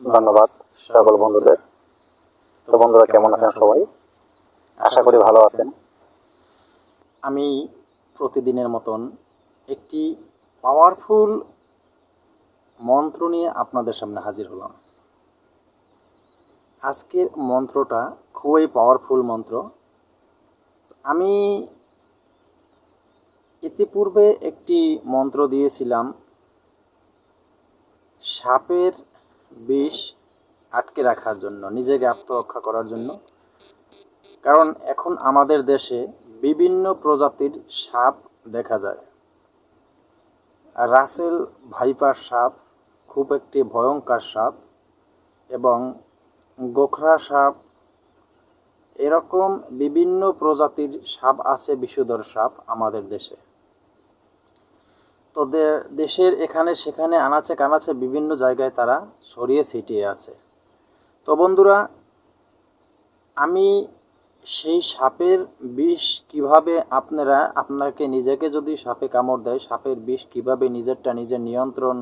ধন্যবাদ সকল বন্ধুদের। তো বন্ধুরা, কেমন আছেন সবাই? আশা করি ভালো আছেন। আমি প্রতিদিনের মতন একটি পাওয়ারফুল মন্ত্র নিয়ে আপনাদের সামনে হাজির হলাম। আজকের মন্ত্রটা খুবই পাওয়ারফুল মন্ত্র। আমি ইতিপূর্বে একটি মন্ত্র দিয়েছিলাম, সাপের বিষ আটকে রাখার জন্য, নিজেকে আত্মরক্ষা করার জন্য। কারণ এখন আমাদের দেশে বিভিন্ন প্রজাতির সাপ দেখা যায়। রাসেল ভাইপার সাপ খুব একটি ভয়ঙ্কর সাপ এবং গোখরা সাপ, এরকম বিভিন্ন প্রজাতির সাপ আছে, বিষধর সাপ আমাদের দেশে। তো দেশের এখানে সেখানে আনাচে কানাচে বিভিন্ন জায়গায় তারা ছড়িয়ে ছিটিয়ে আছে। তো বন্ধুরা, আমি সেই সাপের বিষ কীভাবে আপনারা, আপনাকে নিজেকে যদি সাপে কামড় দেয়, সাপের বিষ কীভাবে নিজেরটা নিজে নিয়ন্ত্রণ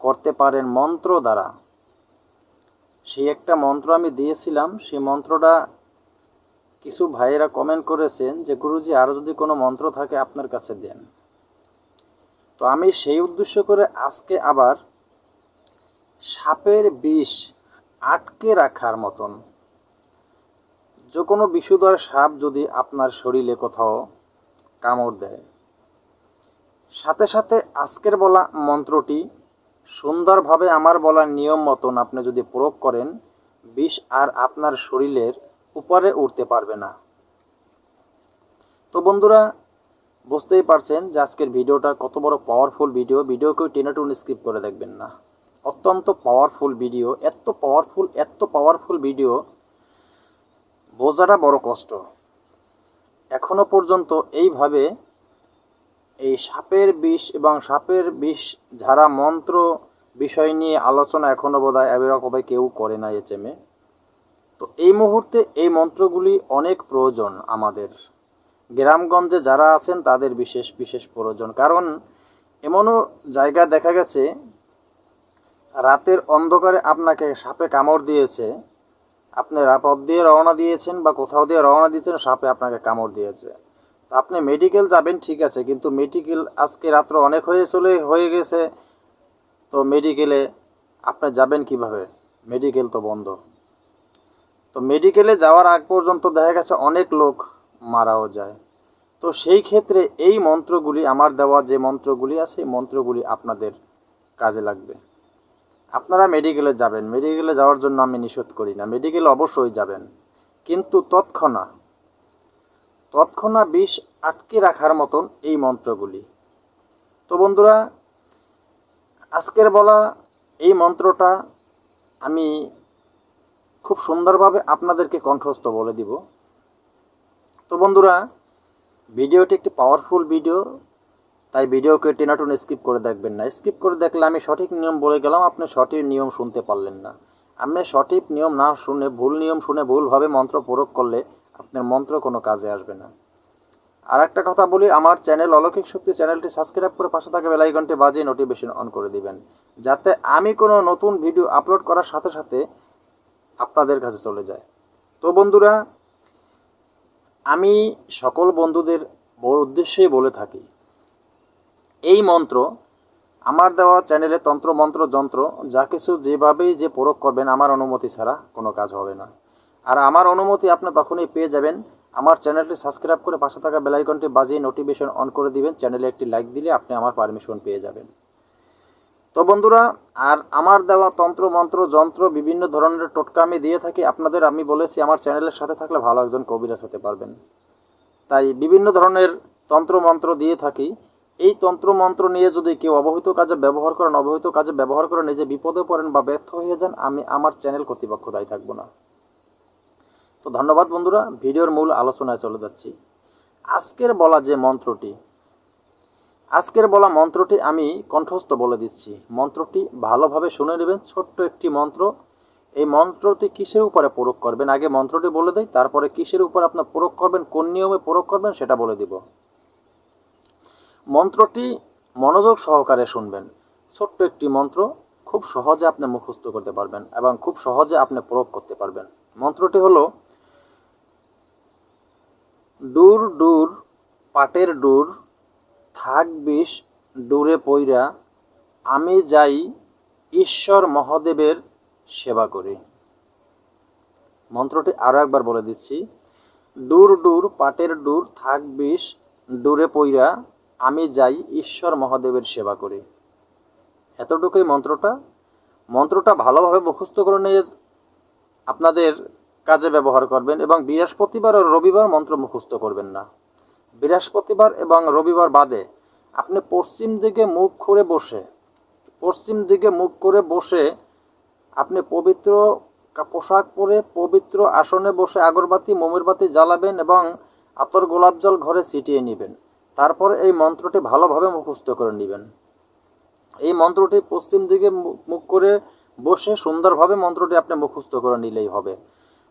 করতে পারেন মন্ত্র দ্বারা? সেই একটা মন্ত্র আমি দিয়েছিলাম। সেই মন্ত্রটা কিছু ভাইয়েরা কমেন্ট করেছেন যে, গুরুজি আরও যদি কোনো মন্ত্র থাকে, আপনার কাছে দেন। তো আমি সেই উদ্দেশ্য করে আজকে আবার সাপের বিষ আটকে রাখার মতন যে কোনো বিষুধর সাপ যদি আপনার শরীরে কোথাও কামড় দেয়। সাথে সাথে আজকের বলা মন্ত্রটি সুন্দরভাবে আমার বলার নিয়ম মতন আপনি যদি প্রয়োগ করেন, বিষ আর আপনার শরীরের উপরে উঠতে পারবে না। তো বন্ধুরা বুঝতেই পারছেন যে আজকের ভিডিওটা কত বড় পাওয়ারফুল ভিডিও ভিডিওকেও টেনে টুনে স্কিপ করে দেখবেন না। অত্যন্ত পাওয়ারফুল ভিডিও এত পাওয়ারফুল এত পাওয়ারফুল ভিডিও বোঝাটা বড় কষ্ট। এখনও পর্যন্ত এইভাবে এই সাপের বিষ এবং সাপের বিষ ঝাড়া মন্ত্র বিষয় নিয়ে আলোচনা এখনও বোধ হয় এরকমভাবে কেউ করে না এচেমে তো এই মুহূর্তে এই মন্ত্রগুলি অনেক প্রয়োজন আমাদের। গ্রামগঞ্জে যারা আছেন, তাদের বিশেষ বিশেষ প্রয়োজন। কারণ এমনও জায়গা দেখা গেছে, রাতের অন্ধকারে আপনাকে সাপে কামড় দিয়েছে। আপনি রাপদ দিয়ে রওনা দিয়েছেন বা কোথাও দিয়ে রওনা দিয়েছেন, সাপে আপনাকে কামড় দিয়েছে। তো আপনি মেডিকেল যাবেন, ঠিক আছে, কিন্তু মেডিকেল আজকে রাত্র অনেক হয়ে চলে, হয়ে গেছে। তো মেডিকেলে আপনি যাবেন কীভাবে? মেডিকেল তো বন্ধ। তো মেডিকেলে যাওয়ার আগ পর্যন্ত দেখা গেছে অনেক লোক মারাও যায়। তো সেই ক্ষেত্রে এই মন্ত্রগুলি আমার দেওয়া যে মন্ত্রগুলি আছে, এই মন্ত্রগুলি আপনাদের কাজে লাগবে। আপনারা মেডিকেলে যাবেন। মেডিকেলে যাওয়ার জন্য আমি নিষেধ করি না। মেডিকেলে অবশ্যই যাবেন। কিন্তু তৎক্ষণা তৎক্ষণা বিষ আটকে রাখার মতন এই মন্ত্রগুলি। তো বন্ধুরা, আজকের বলা এই মন্ত্রটা আমি খুব সুন্দরভাবে আপনাদেরকে কণ্ঠস্থ বলে দিব। তো বন্ধুরা, ভিডিওটি একটি পাওয়ারফুল ভিডিও তাই ভিডিওকে টেনাটুন স্কিপ করে দেখবেন না। স্কিপ করে দেখলে আমি সঠিক নিয়ম বলে গেলাম, আপনি সঠিক নিয়ম শুনতে পারলেন না। আপনি সঠিক নিয়ম না শুনে, ভুল নিয়ম শুনে ভুলভাবে মন্ত্র প্রয়োগ করলে আপনার মন্ত্র কোনো কাজে আসবে না। আর একটা কথা বলি, আমার চ্যানেল অলৌকিক শক্তি চ্যানেলটি সাবস্ক্রাইব করে পাশে থাকা বেলাইকনটি বাজিয়ে নোটিফিকেশন অন করে দিবেন। যাতে আমি কোনো নতুন ভিডিও আপলোড করার সাথে সাথে আপনাদের কাছে চলে যায়। তো বন্ধুরা আমি সকল বন্ধুদের উদ্দেশ্যেই বলে থাকি। এই মন্ত্র, আমার দেওয়া চ্যানেলে তন্ত্র, মন্ত্র, যন্ত্র, যা কিছু যেভাবেই যে প্রয়োগ করবেন, আমার অনুমতি ছাড়া কোনো কাজ হবে না। আর আমার অনুমতি আপনি তখনই পেয়ে যাবেন। আমার চ্যানেলটি সাবস্ক্রাইব করে পাশে থাকা বেলাইকনটি বাজিয়ে নোটিফিকেশন অন করে দিবেন। চ্যানেলে একটি লাইক দিলে আপনি আমার পারমিশন পেয়ে যাবেন। তো বন্ধুরা, আর আমার দেওয়া তন্ত্র, মন্ত্র, যন্ত্র, বিভিন্ন ধরনের টোটকা আমি দিয়ে থাকি। আপনাদের আমি বলেছি, আমার চ্যানেলের সাথে থাকলে ভালো একজন কবিরাজ হতে পারবেন। তাই বিভিন্ন ধরনের তন্ত্র, মন্ত্র দিয়ে থাকি। এই তন্ত্র, মন্ত্র নিয়ে যদি কেউ অবহিত কাজে ব্যবহার করেন, অবহিত কাজে ব্যবহার করে নিজে বিপদে পড়েন বা ব্যর্থ হয়ে যান, আমি আমার চ্যানেল কর্তৃপক্ষ দায়ী থাকব না। তো ধন্যবাদ বন্ধুরা, ভিডিওর মূল আলোচনায় চলে যাচ্ছি। আজকের বলা যে মন্ত্রটি আজকের বলা মন্ত্রটি আমি কণ্ঠস্থ বলে দিচ্ছি। মন্ত্রটি ভালোভাবে শুনে নেবেন, ছোট্ট একটি মন্ত্র। এই মন্ত্রটি কিসের উপরে প্রয়োগ করবেন? আগে মন্ত্রটি বলে দেয় তারপরে কিসের উপর আপনার প্রয়োগ করবেন, কোন নিয়মে প্রয়োগ করবেন সেটা বলে দিব। মন্ত্রটি মনোযোগ সহকারে শুনবেন। ছোট্ট একটি মন্ত্র, খুব সহজে আপনি মুখস্থ করতে পারবেন এবং খুব সহজে আপনি প্রয়োগ করতে পারবেন। মন্ত্রটি হলো ডুর ডুর পাটের ডুর থাক বিষ ডুরে পইরা আমি যাই ঈশ্বর মহাদেবের সেবা করি। মন্ত্রটি আরও একবার বলে দিচ্ছি। ডুর ডুর পাটের ডুর থাক বিষ ডুরে পইরা আমি যাই ঈশ্বর মহাদেবের সেবা করি। এতটুকুই মন্ত্রটা। মন্ত্রটা ভালোভাবে মুখস্থ করে নিয়ে আপনাদের কাজে ব্যবহার করবেন এবং বৃহস্পতিবার ও রবিবার মন্ত্র মুখস্থ করবেন না। বৃহস্পতিবার এবং রবিবার বাদে আপনি পশ্চিম দিকে মুখ করে বসে, পশ্চিম দিকে মুখ করে বসে আপনি পবিত্র পোশাক পরে পবিত্র আসনে বসে আগরবাতি মোমের বাতি জ্বালাবেন এবং আতর গোলাপ জল ঘরে ছিটিয়ে নেবেন। তারপরে এই মন্ত্রটি ভালোভাবে মুখস্থ করে নেবেন। এই মন্ত্রটি পশ্চিম দিকে মুখ করে বসে সুন্দরভাবে মন্ত্রটি আপনি মুখস্থ করে নিলেই হবে।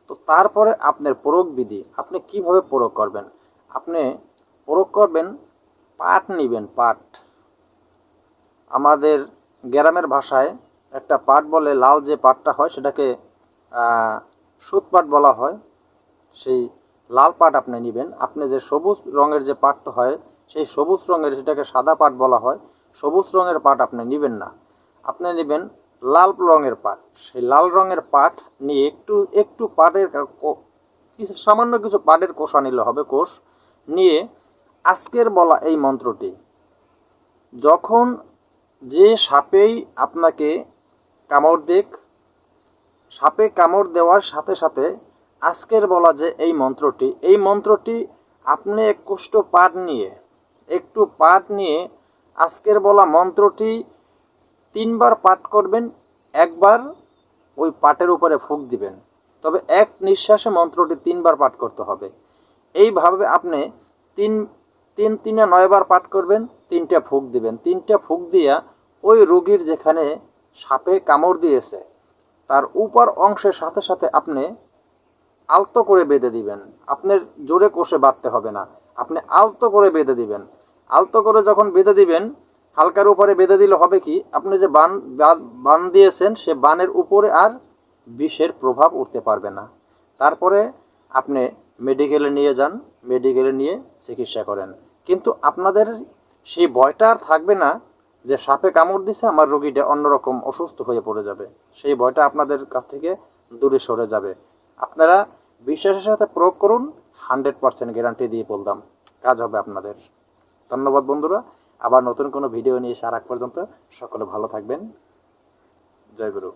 তো তারপরে আপনার প্রয়োগ বিধি, আপনি কীভাবে প্রয়োগ করবেন? আপনি প্রয়োগ করবেন পাট নেবেন পাট আমাদের গ্রামের ভাষায় একটা পাট বলে লাল যে পাটটা হয়, সেটাকে সুত পাট বলা হয়। সেই লাল পাট আপনি নেবেন। আপনি যে সবুজ রঙের যে পাটটা হয়, সেই সবুজ রঙের সেটাকে সাদা পাট বলা হয়। সবুজ রঙের পাট আপনি নেবেন না। আপনি নেবেন লাল রঙের পাট সেই লাল রঙের পাট নিয়ে একটু একটু পাটের কিছু সামান্য কিছু পাটের কোষা নিলে হবে কোষ। নিয়ে আজকের বলা এই মন্ত্রটি। যখন যে সাপেই আপনাকে কামড় দিক, সাপে কামড় দেওয়ার সাথে সাথে আজকের বলা যে এই মন্ত্রটি এই মন্ত্রটি আপনি এক কুষ্ঠ পাঠ নিয়ে, একটু পাঠ নিয়ে আজকের বলা মন্ত্রটি তিনবার পাঠ করবেন, একবার ওই পাটের উপরে ফুঁক দিবেন। তবে এক নিঃশ্বাসে মন্ত্রটি তিনবার পাঠ করতে হবে। এইভাবে আপনি তিন তিন তিনে নয়বার পাঠ করবেন, তিনটা ফুঁক দিবেন। তিনটা ফুঁক দিয়া ওই রোগীর যেখানে সাপে কামড় দিয়েছে, তার উপর অংশের সাথে সাথে আপনি আলতো করে বেঁধে দিবেন। আপনার জোরে কষে বাঁধতে হবে না। আপনি আলতো করে বেঁধে দিবেন। আলতো করে যখন বেঁধে দিবেন, হালকার উপরে বেঁধে দিলে হবে কি, আপনি যে বান বান দিয়েছেন, সে বানের উপরে আর বিষের প্রভাব উঠতে পারবে না। তারপরে আপনি মেডিকেলে নিয়ে যান মেডিকেলে নিয়ে চিকিৎসা করেন। কিন্তু আপনাদের সেই ভয়টা আর থাকবে না যে সাপে কামড় দিছে, আমার রোগীটা অন্যরকম অসুস্থ হয়ে পড়ে যাবে। সেই ভয়টা আপনাদের কাছ থেকে দূরে সরে যাবে। আপনারা বিশ্বাসের সাথে প্রয়োগ করুন, হান্ড্রেড পার্সেন্ট গ্যারান্টি দিয়ে বললাম কাজ হবে আপনাদের। ধন্যবাদ বন্ধুরা, আবার নতুন কোনো ভিডিও নিয়ে সার আগ পর্যন্ত সকলে ভালো থাকবেন। জয় গুরু।